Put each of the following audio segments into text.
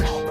now.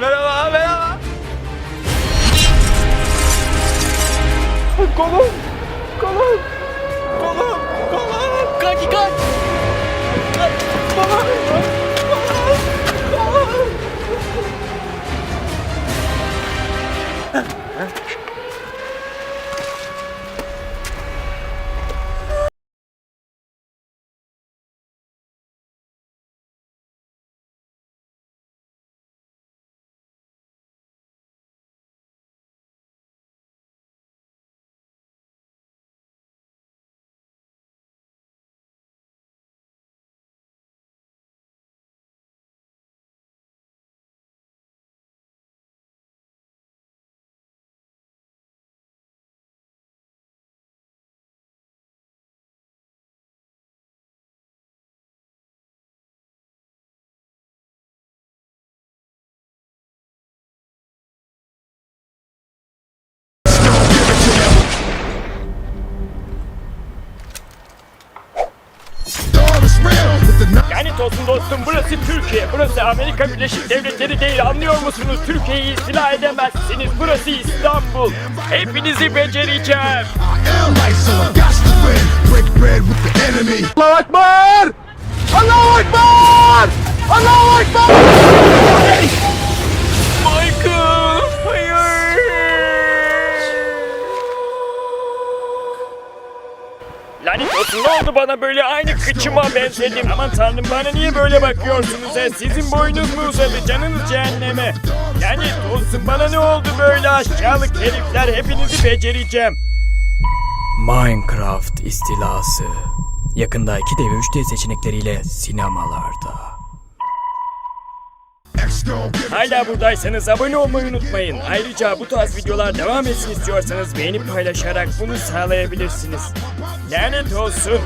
Merhaba, merhaba. Kolum, kolum, kolum, kolum. Kaç, kaç. Kaç, kolum, Yani dostum dostum burası Türkiye. Burası Amerika Birleşik Devletleri değil anlıyor musunuz? Türkiye'yi istila edemezsiniz. Burası İstanbul. Hepinizi becereceğim. Allahu Ekber! Allahu Ekber! Allahu Ekber! Olsun ne oldu bana böyle aynı kıçıma benzedim. Aman tanrım bana niye böyle bakıyorsunuz he? Sizin boynuz mu uzadı canınız cehenneme? Lanet olsun bana ne oldu böyle aşağılık herifler hepinizi becereceğim. Minecraft istilası. Yakında 2D ve 3D seçenekleriyle sinemalarda. Hala buradaysanız abone olmayı unutmayın. Ayrıca bu tarz videolar devam etsin istiyorsanız beğenip paylaşarak bunu sağlayabilirsiniz. Lanet olsun.